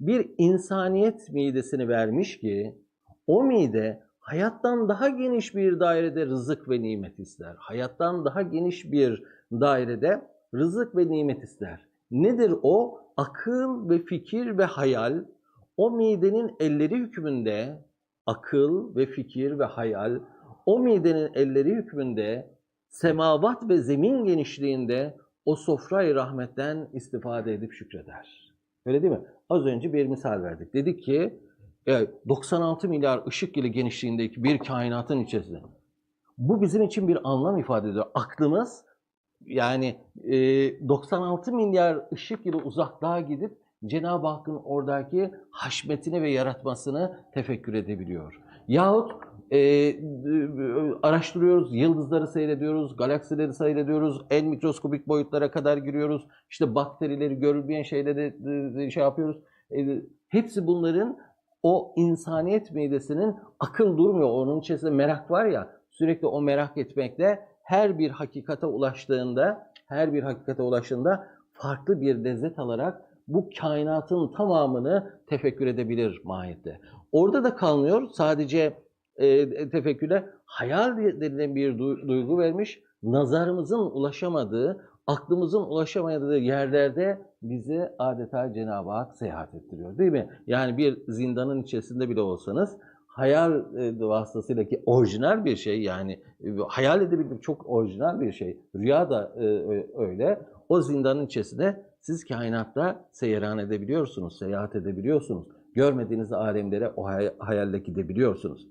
bir insaniyet midesini vermiş ki o mide hayattan daha geniş bir dairede rızık ve nimet ister. Hayattan daha geniş bir dairede rızık ve nimet ister. Nedir o? Akıl ve fikir ve hayal o midenin elleri hükmünde akıl ve fikir ve hayal o midenin elleri hükmünde semavat ve zemin genişliğinde o sofrayı rahmetten istifade edip şükreder. Öyle değil mi? Az önce bir misal verdik. Dedik ki e, 96 milyar ışık yılı genişliğindeki bir kainatın içerisinde. Bu bizim için bir anlam ifade ediyor. Aklımız yani e, 96 milyar ışık yılı uzaklığa gidip Cenab-ı Hakk'ın oradaki haşmetini ve yaratmasını tefekkür edebiliyor. Yahut e, e, araştırıyoruz, yıldızları seyrediyoruz, galaksileri seyrediyoruz, en mikroskobik boyutlara kadar giriyoruz. İşte bakterileri, görülmeyen şeyleri e, şey yapıyoruz. E, hepsi bunların o insaniyet midesinin akıl durmuyor. Onun içerisinde merak var ya, sürekli o merak etmekle her bir hakikate ulaştığında, her bir hakikate ulaştığında farklı bir lezzet alarak bu kainatın tamamını tefekkür edebilir mahiyette. Orada da kalmıyor. Sadece e, tefekküre hayal denilen bir du- duygu vermiş. Nazarımızın ulaşamadığı, aklımızın ulaşamadığı yerlerde bizi adeta Cenab-ı Hak seyahat ettiriyor. Değil mi? Yani bir zindanın içerisinde bile olsanız hayal e, vasıtasıyla ki orijinal bir şey yani e, hayal edebilmek çok orijinal bir şey. Rüya da e, öyle. O zindanın içerisinde siz kainatta seyran edebiliyorsunuz, seyahat edebiliyorsunuz. Görmediğiniz alemlere o hay- hayalle gidebiliyorsunuz.